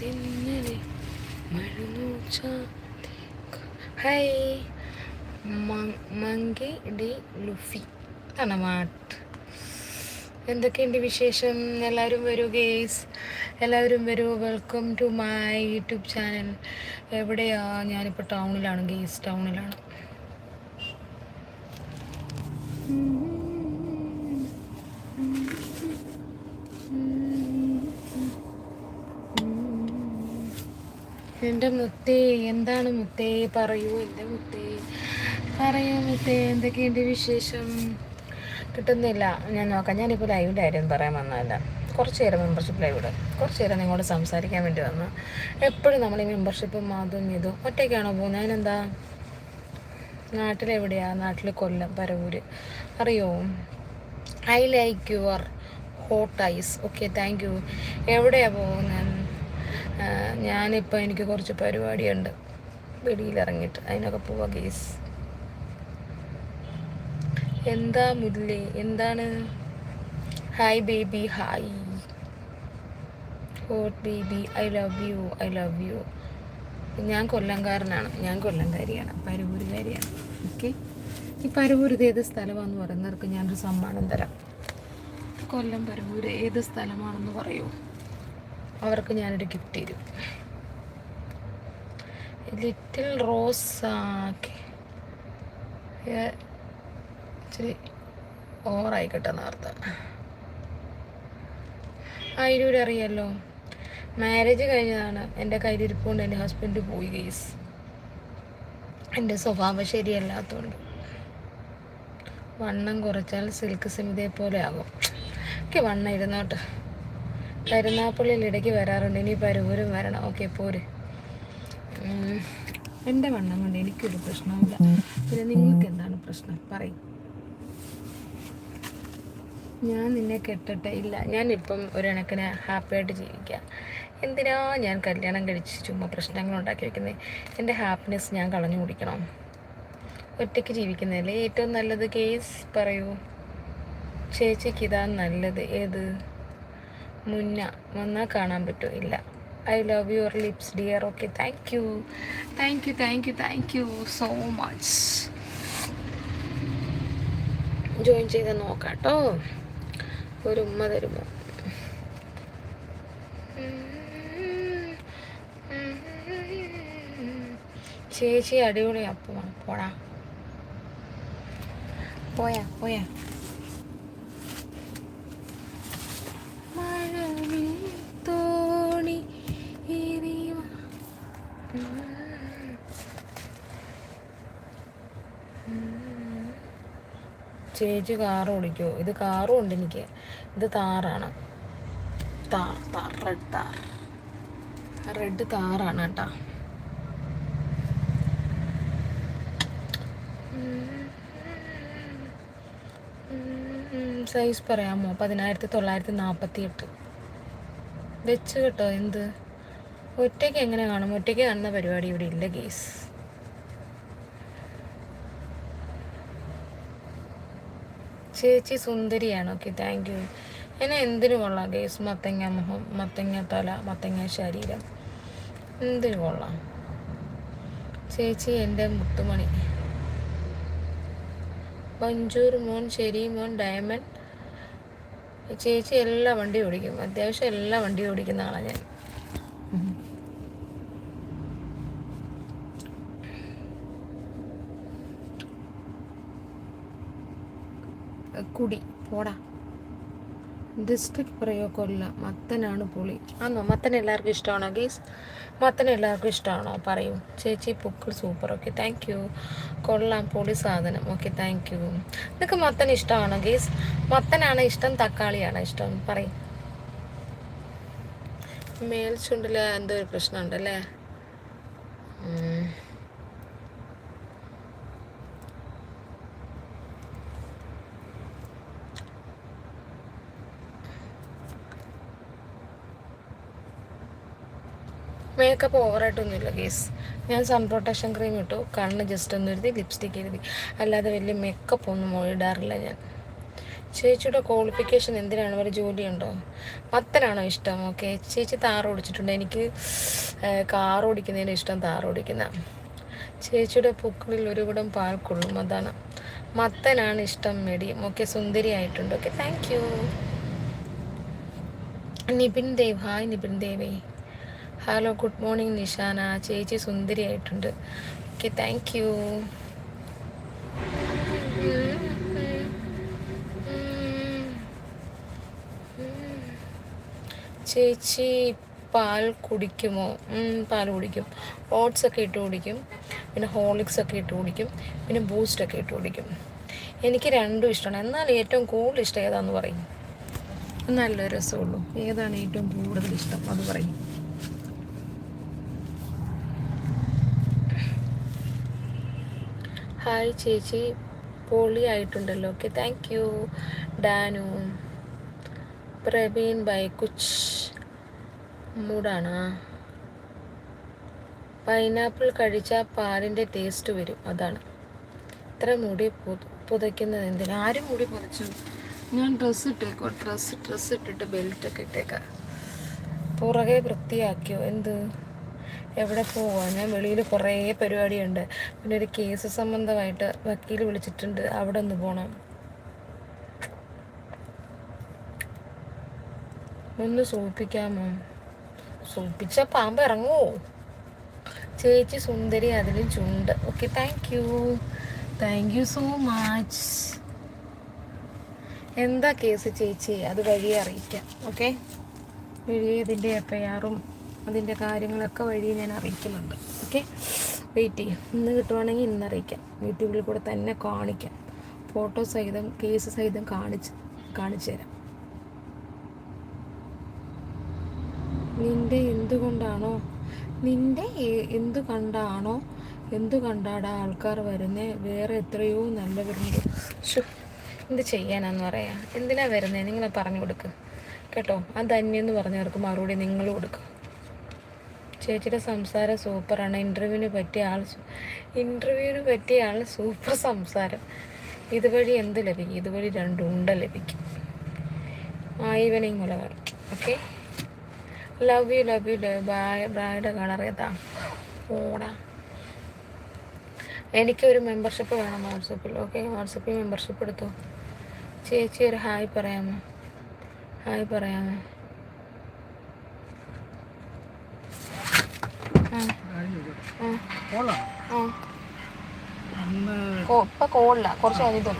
തെന്നലെ hi monkey D Luffy ആണ് എന്തൊക്കെയുണ്ട് വിശേഷം? എല്ലാവരും വരൂ ഗേസ് എല്ലാവരും വരൂ. Welcome to my YouTube channel എവിടെയാ? ഞാനിപ്പോൾ ടൗണിലാണ് ഗേസ് ടൗണിലാണ് എന്റെ മുത്തേ എന്താണ് മുത്തേ? പറയൂ എന്റെ മുത്തേ. പറയൂ മുത്തേ എന്തൊക്കെയുണ്ട് വിശേഷം? കിട്ടുന്നില്ല. ഞാൻ നോക്കാം. ഞാനിപ്പോൾ കാര്യം പറയാൻ വന്നതല്ല. കുറച്ച് നേരം മെമ്പർഷിപ്പ് ലൈവിടെ കുറച്ച് നേരം നിങ്ങളോട് സംസാരിക്കാൻ വേണ്ടി വന്നു. എപ്പോഴും നമ്മൾ ഈ മെമ്പർഷിപ്പും അതും ഇതും ഒറ്റയ്ക്കാണോ പോകുന്നത്? അതിനെന്താ? നാട്ടിലെവിടെയാ? നാട്ടിൽ കൊല്ലം പരവൂര്. അറിയോ? I like your hot eyes okay thank you എവിടെയാണ് പോകുന്നത്? ഞാനിപ്പോൾ എനിക്ക് കുറച്ച് പരിപാടിയുണ്ട്. വെളിയിലിറങ്ങിയിട്ട് അതിനൊക്കെ പോവാ ഗേസ് എന്താ മുല്ലേ എന്താണ്? Hi baby hi hot baby I love you I love you ഞാൻ കൊല്ലംകാരനാണ്. ഞാൻ കൊല്ലംകാരിയാണ്. പരവൂരുകാരിയാണ് ഓക്കെ ഈ പരവൂർ ഇത് ഏത് സ്ഥലമാണെന്ന് പറയുന്നവർക്ക് ഞാനൊരു സമ്മാനം തരാം. കൊല്ലം പരവൂര് ഏത് സ്ഥലമാണെന്ന് പറയൂ. അവർക്ക് ഞാനൊരു ഗിഫ്റ്റ് തരും ലിറ്റിൽ റോസ് ഇച്ചിരി ഓവറായിക്കട്ടെ നേരത്തെ ആയിരൂടെ അറിയാലോ. മാരേജ് കഴിഞ്ഞതാണ്. എന്റെ കയ്യിലിരിപ്പുകൊണ്ട് എന്റെ ഹസ്ബൻഡ് പോയി ഗെയ്സ് എന്റെ സ്വഭാവം ശരിയല്ലാത്തതുകൊണ്ട് വണ്ണം കുറച്ചാൽ സിൽക്ക് സിമിതയെ പോലെ ആകും. ഓക്കെ വണ്ണം ഇരുന്നോട്ട്. കരുനാപ്പള്ളിയിൽ ഇടയ്ക്ക് വരാറുണ്ട്. ഇനി പരൂരും വരണം. ഓക്കെ പോര്. എന്റെ വണ്ണം കൊണ്ട് എനിക്കൊരു പ്രശ്നമില്ല പിന്നെ നിങ്ങൾക്ക് എന്താണ് പ്രശ്നം? പറയും. ഞാൻ നിന്നെ കെട്ടട്ടെ? ഇല്ല. ഞാനിപ്പം ഒരു കണക്കിന് ഹാപ്പിയായിട്ട് ജീവിക്കാം. എന്തിനാ ഞാൻ കല്യാണം കഴിച്ച് ചുമ്മാ പ്രശ്നങ്ങൾ ഉണ്ടാക്കി വെക്കുന്നത് എന്റെ ഹാപ്പിനെസ് ഞാൻ കളഞ്ഞു കുടിക്കണം. ഒറ്റയ്ക്ക് ജീവിക്കുന്നതല്ലേ ഏറ്റവും നല്ലത്? കേസ് പറയൂ. ചേച്ചിക്ക് ഇതാ നല്ലത്. ഏത്? മുന്ന വന്നാൽ കാണാൻ പറ്റുമോ ഇല്ല. I love your lips dear okay thank you thank you thank you thank you so much join ചെയ്ത് നോക്കാം കേട്ടോ ഒരു ഉമ്മ തരുമോ? ചേച്ചി അടിപൊളി അപ്പമാണ് പോടാ. പോയാ പോയാ. ചേച്ചി കാറ് ഓടിക്കുമോ ഇത് കാറും ഉണ്ട് എനിക്ക്. ഇത് താറാണ്. താർ താർ റെഡ് താർ റെഡ് താറാണ് കേട്ടോ. സൈസ് പറയാമോ? പതിനായിരത്തി തൊള്ളായിരത്തി നാൽപ്പത്തി എട്ട് വെച്ച് കേട്ടോ എന്ത്? ഒറ്റയ്ക്ക് എങ്ങനെ കാണും? ഒറ്റയ്ക്ക് കാണുന്ന പരിപാടി ഇവിടെ ഇല്ല ഗേസ് ചേച്ചി സുന്ദരിയാണ്. ഓക്കെ താങ്ക് യു എന്നെ എന്തിനു കൊള്ളാം? ഗേസ് മത്തങ്ങ മുഖം മത്തങ്ങ തല മത്തങ്ങ ശരീരം. എന്തിനു കൊള്ളാം? ചേച്ചി എന്റെ മുത്തുമണി. ബഞ്ചൂർ മോൻ ശരി മോൻ ഡയമണ്ട്. ചേച്ചി എല്ലാ വണ്ടിയും ഓടിക്കും. അത്യാവശ്യം എല്ലാ വണ്ടിയും ഓടിക്കുന്ന ആളാണ് ഞാൻ. കുടി പോടാ. ഡിസ്ട്രിക്ട് പറയോ കൊല്ല മത്തനാണ് പുളി. ആണോ മത്തൻ എല്ലാവർക്കും ഇഷ്ടമാണോ ഗീസ് മത്തൻ എല്ലാവർക്കും ഇഷ്ടമാണോ? പറയൂ. ചേച്ചി പൂക്കൾ സൂപ്പർ ഓക്കെ താങ്ക് യു കൊള്ളാം പൊളി സാധനം ഓക്കെ താങ്ക് യു നിങ്ങൾക്ക് മത്തൻ ഇഷ്ടമാണോ ഗീസ് മത്തനാണ് ഇഷ്ടം തക്കാളിയാണോ ഇഷ്ടം പറയും. മേൽ ചുണ്ടിൽ എന്തോ ഒരു പ്രശ്നമുണ്ടല്ലേ? മേക്കപ്പ് ഓവറായിട്ടൊന്നുമില്ല ഗേസ് ഞാൻ സൺ പ്രൊട്ടക്ഷൻ ക്രീം ഇട്ടു. കണ്ണ് ജസ്റ്റ് ഒന്ന് എഴുതി ലിപ്സ്റ്റിക്ക് എഴുതി. അല്ലാതെ വലിയ മേക്കപ്പ് ഒന്നും ഇടാറില്ല ഞാൻ. ചേച്ചിയുടെ ക്വാളിഫിക്കേഷൻ എന്തിനാണ്? ഒരു ജോലിയുണ്ടോ? മത്തനാണോ ഇഷ്ടം? ഓക്കെ ചേച്ചി താർ ഓടിച്ചിട്ടുണ്ട്. എനിക്ക് കാർ ഓടിക്കുന്നതിന് ഇഷ്ടം താർ ഓടിക്കുന്ന. ചേച്ചിയുടെ പൂക്കളിൽ ഒരുവിടം പാൽ കൊള്ളും അതാണ്. മത്തനാണ് ഇഷ്ടം മെടിയും ഓക്കെ സുന്ദരി ആയിട്ടുണ്ട്. Okay thank you Nipin Dev. Hi Nipin ദേവേ. Hello good morning Nishana. ചേച്ചി സുന്ദരിയായിട്ടുണ്ട് ഓക്കെ താങ്ക് യു ചേച്ചി പാൽ കുടിക്കുമോ? പാൽ കുടിക്കും. ഓട്സ് ഒക്കെ ഇട്ട് കുടിക്കും. പിന്നെ ഹോളിക്സ് ഒക്കെ ഇട്ട് കുടിക്കും. പിന്നെ ബൂസ്റ്റ് ഒക്കെ ഇട്ട് കുടിക്കും. എനിക്ക് രണ്ടും ഇഷ്ടമാണ്. എന്നാൽ ഏറ്റവും കൂടുതൽ ഇഷ്ടം ഏതാണെന്ന് പറയും? നല്ല രസമുള്ളൂ. ഏതാണ് ഏറ്റവും കൂടുതൽ ഇഷ്ടം? അത് പറയും. ഹായ് ചേച്ചി. പോളി ആയിട്ടുണ്ടല്ലോ. Okay thank you Danu. Praveen by കുച്ച്. മൂടാണ്? പൈനാപ്പിൾ കഴിച്ചാൽ പാലിന്റെ ടേസ്റ്റ് വരും. അതാണ്. ഇത്ര മുടി പുതയ്ക്കുന്നത് എന്തിനാ? ആരും മുടി പുതച്ചു? ഞാൻ ഡ്രസ്സ് ഇട്ടേക്കോ? ഡ്രസ്സ് ഡ്രസ്സ് ഇട്ടിട്ട് ബെൽറ്റൊക്കെ ഇട്ടേക്കാം. പുറകെ വൃത്തിയാക്കിയോ? എന്ത്? എവിടെ പോവാ? ഞാൻ വെളിയിൽ കുറേ പരിപാടിയുണ്ട്. പിന്നെ ഒരു കേസ് സംബന്ധമായിട്ട് വക്കീൽ വിളിച്ചിട്ടുണ്ട്. അവിടെ ഒന്ന് പോകണം ഒന്ന് സൂപ്പിക്കാമോ? സൂപ്പിച്ച പാമ്പ് ഇറങ്ങൂ ചേച്ചി സുന്ദരി അതിലും ചുണ്ട്. Okay thank you thank you so much എന്താ കേസ് ചേച്ചി? അത് വഴിയെ അറിയിക്കാം. ഓക്കെ വഴിയെ ഇതിന്റെ എഫ് ഐ ആറും അതിന്റെ കാര്യങ്ങളൊക്കെ വഴി ഞാൻ അറിയിക്കുന്നുണ്ട്. ഓക്കെ? വെയിറ്റ് ചെയ്യാം. ഇന്ന് കിട്ടുവാണെങ്കിൽ ഇന്ന് അറിയിക്കാം. യൂട്യൂബിൽ കൂടെ തന്നെ കാണിക്കാം. ഫോട്ടോ സഹിതം കേസ് സഹിതം കാണിച്ച് കാണിച്ചു തരാം. നിന്റെ എന്തുകൊണ്ടാണോ നിന്റെ എന്തു കണ്ടാണോ? എന്തു കണ്ടാടാ ആൾക്കാർ വരുന്നേ? വേറെ എത്രയോ നല്ലവരുണ്ട് ഷു എന്ത് ചെയ്യാനാന്ന് പറയാ? എന്തിനാ വരുന്നേ? നിങ്ങൾ പറഞ്ഞു കൊടുക്കുക കേട്ടോ? ആ ധന്യെന്ന് പറഞ്ഞവർക്ക് മറുപടി നിങ്ങൾ കൊടുക്കുക ചേച്ചിയുടെ സംസാരം സൂപ്പറാണ്. ഇന്റർവ്യൂവിന് പറ്റിയ ആൾ ഇന്റർവ്യൂവിന് പറ്റിയ ആൾ സൂപ്പർ സംസാരം. ഇതുവഴി എന്ത് ലഭിക്കും? ഇതുവഴി രണ്ട് ഉണ്ട ലഭിക്കും. Evening മുലകൾ okay love you love you love bye ബ്രായുടെ colour ഏതാ? ഓടാ. എനിക്കൊരു മെമ്പർഷിപ്പ് വേണം വാട്സപ്പിൽ. ഓക്കെ വാട്സപ്പിൽ മെമ്പർഷിപ്പ് എടുത്തു? ചേച്ചി ഒരു ഹായ് പറയാമോ? ഹായ് പറയാമോ? ഇപ്പൊ കോളില്ല കുറച്ച് കഴിഞ്ഞിട്ട്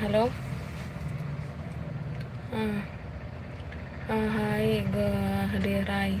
ഹലോ? ആ. Hi dear hi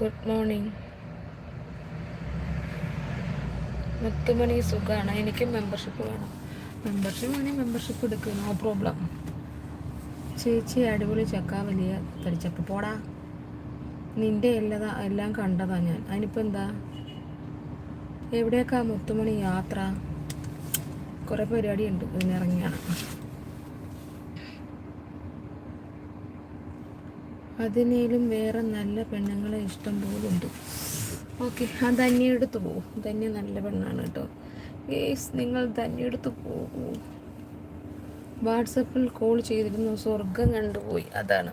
good morning. മുത്തുമണി സുഖമാണ് എനിക്കും മെമ്പർഷിപ്പ് വേണം. മെമ്പർഷിപ്പ് വേണേൽ മെമ്പർഷിപ്പ് എടുക്കുക നോ പ്രോബ്ലം. ചേച്ചി അടിപൊളി ചക്ക വലിയ തരിച്ചക്ക പോടാ. നിന്റെ എല്ലാ എല്ലാം കണ്ടതാ ഞാൻ. അതിനിപ്പോൾ എന്താ? എവിടെയൊക്കെ മുത്തുമണി യാത്ര? കുറേ പരിപാടിയുണ്ട്. ഇതിനിറങ്ങിയാണ് അതിനേലും വേറെ നല്ല പെണ്ണുങ്ങളെ ഇഷ്ടം പോലുണ്ട്. ഓക്കെ ആ ധന്യ എടുത്ത് പോകും ധന്യ നല്ല പെണ്ണാണ് കേട്ടോ. ഏസ് നിങ്ങൾ ധന്യ എടുത്ത് പോകൂ വാട്സപ്പിൽ കോൾ ചെയ്തിരുന്നു. സ്വർഗം കണ്ടുപോയി. അതാണ്.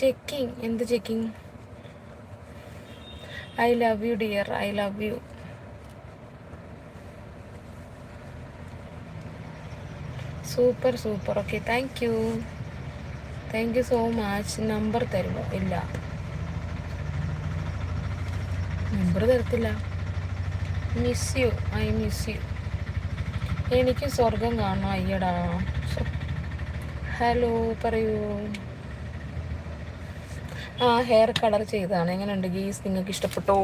ചെക്കിങ് എന്ത് checking I love you dear I love you super super okay thank you thank you so much number തരുമോ? ഇല്ല. നമ്പർ തരത്തില്ല. Miss you I miss you എനിക്ക് സ്വർഗം കാണണം അയ്യടാ. ഹലോ പറയൂ. ഹെയർ കളർ ചെയ്തതാണ്. എങ്ങനെയുണ്ട് ഗീസ് നിങ്ങൾക്ക് ഇഷ്ടപ്പെട്ടോ?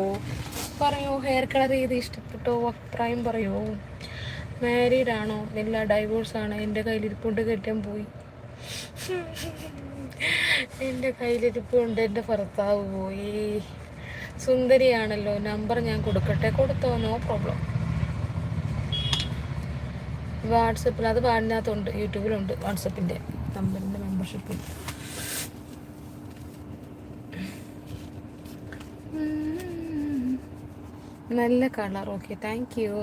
പറയൂ ഹെയർ കളർ ചെയ്ത് ഇഷ്ടപ്പെട്ടോ? അഭിപ്രായം പറയൂ. മാരീഡ് ആണോ? ഇല്ല ഡൈവോഴ്സ് ആണ്. എന്റെ കയ്യിലിരിപ്പുണ്ട് കെട്ടാൻ പോയി. എന്റെ കയ്യിലിരിപ്പുണ്ട് എന്റെ ഭർത്താവ് പോയി. സുന്ദരിയാണല്ലോ നമ്പർ ഞാൻ കൊടുക്കട്ടെ? കൊടുത്തോ? നോ പ്രോബ്ലം വാട്സപ്പിൽ അത് പാടിനകത്തുണ്ട് യൂട്യൂബിലുണ്ട് വാട്സപ്പിന്റെ നമ്പറിന്റെ മെമ്പർഷിപ്പ് നല്ല colour. Okay thank you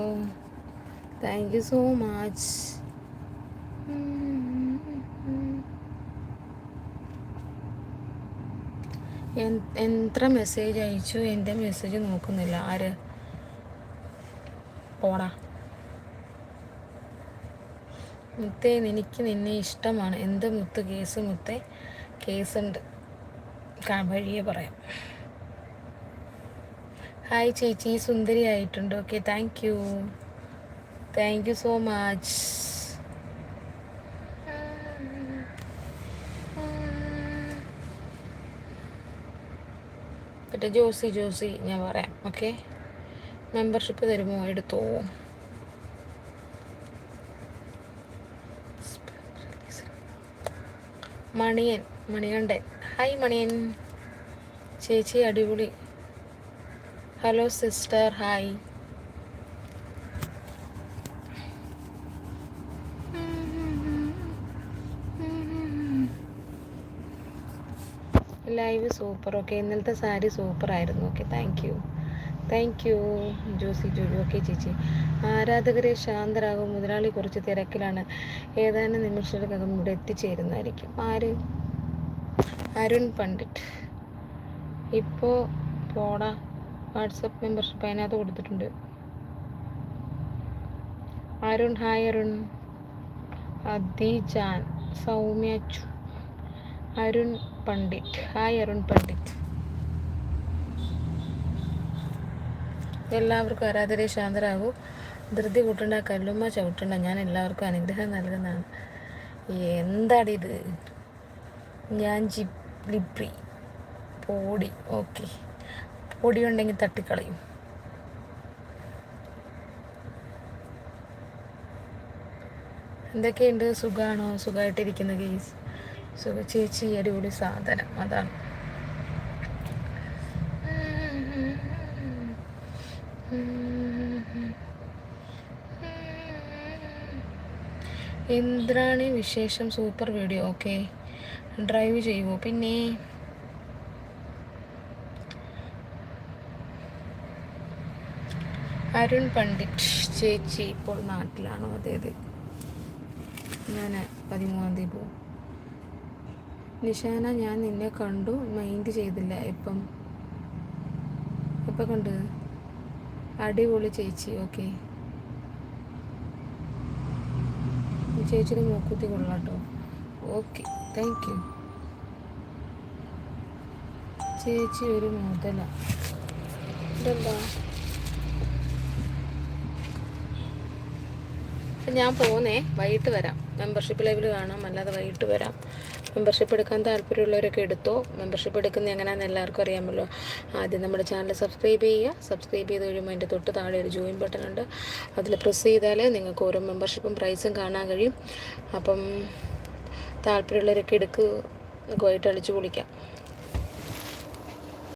thank you so much എത്ര മെസ്സേജ് അയച്ചു? എന്റെ മെസ്സേജ് നോക്കുന്നില്ല. ആര്? പോടാ. മുത്തേ എനിക്ക് നിന്നെ ഇഷ്ടമാണ്. എന്ത് മുത്ത്? കേസ് മുത്തേ. കേസുണ്ട്. വഴിയെ പറയാം. ഹായ് ചേച്ചി. സുന്ദരി ആയിട്ടുണ്ട്. Okay thank you thank you so much മറ്റേ ജോസി ജോസി ഞാൻ പറയാം. ഓക്കെ മെമ്പർഷിപ്പ് തരുമോ? എടുത്തോ. മണിയൻ മണികണ്ഠൻ. ഹായ് മണിയൻ. ചേച്ചി അടിപൊളി. Hello sister hi live super okay ഇന്നലത്തെ സാരി സൂപ്പർ ആയിരുന്നു. Okay thank you thank you Josy ജോലി. ഓക്കെ ചേച്ചി. ആരാധകരെ ശാന്തരാകും. മുതലാളി കുറച്ച് തിരക്കിലാണ്. ഏതാനും നിമിഷങ്ങൾക്കകം ഇവിടെ എത്തിച്ചേരുന്നതായിരിക്കും. ആര്? അരുൺ പണ്ഡിറ്റ്. ഇപ്പോൾ പോടാ. വാട്സപ്പ് മെമ്പർഷിപ്പ് അതിനകത്ത് കൊടുത്തിട്ടുണ്ട്. അരുൺ ഹായ് അരുൺ. അദിജാൻ സൗമ്യ ചു അരുൺ പണ്ഡിറ്റ്. ഹായ് അരുൺ പണ്ഡിറ്റ്. എല്ലാവർക്കും ആരാധരെ ശാന്തരാകൂ. ധൃതി കൂട്ടണ്ട കല്ലുമ്മ ചവിട്ടണ്ട. ഞാൻ എല്ലാവർക്കും അനുഗ്രഹം നൽകുന്നതാണ്. എന്താടിത് ഞാൻ ജിപ് ലിപ്രി പോടി. ഓക്കെ. പൊടി ഉണ്ടെങ്കിൽ തട്ടിക്കളയും. എന്തൊക്കെയുണ്ട്? സുഖമാണോ സുഖമായിട്ടിരിക്കുന്ന കേസ് സുഖ ചേച്ചി അടിപൊളി സാധനം. അതാണ്. എന്തിനാണ് വിശേഷം? Super video. ഓക്കെ. ഡ്രൈവ് ചെയ്യുമോ പിന്നെ? അരുൺ പണ്ഡിറ്റ് ചേച്ചി ഇപ്പോൾ നാട്ടിലാണോ. അതെ അതെ ഞാൻ പതിമൂന്നാം തീയതി പോകും. നിഷാന ഞാൻ നിന്നെ കണ്ടു. മൈൻഡ് ചെയ്തില്ല. ഇപ്പം ഇപ്പം കണ്ട്. അടിപൊളി ചേച്ചി. ഓക്കെ. ചേച്ചിയുടെ മൂക്കുത്തി കൊള്ളാട്ടോ. ഓക്കെ. താങ്ക് യു ചേച്ചി ഒരു മുതല. ഇതെന്താ? ഞാൻ പോന്നേ വൈകിട്ട് വരാം. മെമ്പർഷിപ്പ് ലൈവിൽ കാണാം അല്ലാതെ വൈകിട്ട് വരാം. മെമ്പർഷിപ്പ് എടുക്കാൻ താല്പര്യമുള്ളവരൊക്കെ എടുത്തോ? മെമ്പർഷിപ്പ് എടുക്കുന്നത് എങ്ങനെയാണെന്ന് എല്ലാവർക്കും അറിയാമല്ലോ. ആദ്യം നമ്മുടെ ചാനൽ സബ്സ്ക്രൈബ് ചെയ്യുക. സബ്സ്ക്രൈബ് ചെയ്ത് കഴിയുമ്പോൾ അതിന്റെ തൊട്ട് താഴെ ഒരു ജോയിൻ ബട്ടൺ ഉണ്ട്. അതിൽ പ്രസ് ചെയ്താൽ നിങ്ങൾക്ക് ഓരോ മെമ്പർഷിപ്പും പ്രൈസും കാണാൻ കഴിയും. അപ്പം താല്പര്യമുള്ളവരൊക്കെ എടുക്കുക വൈകിട്ട് അടിച്ചു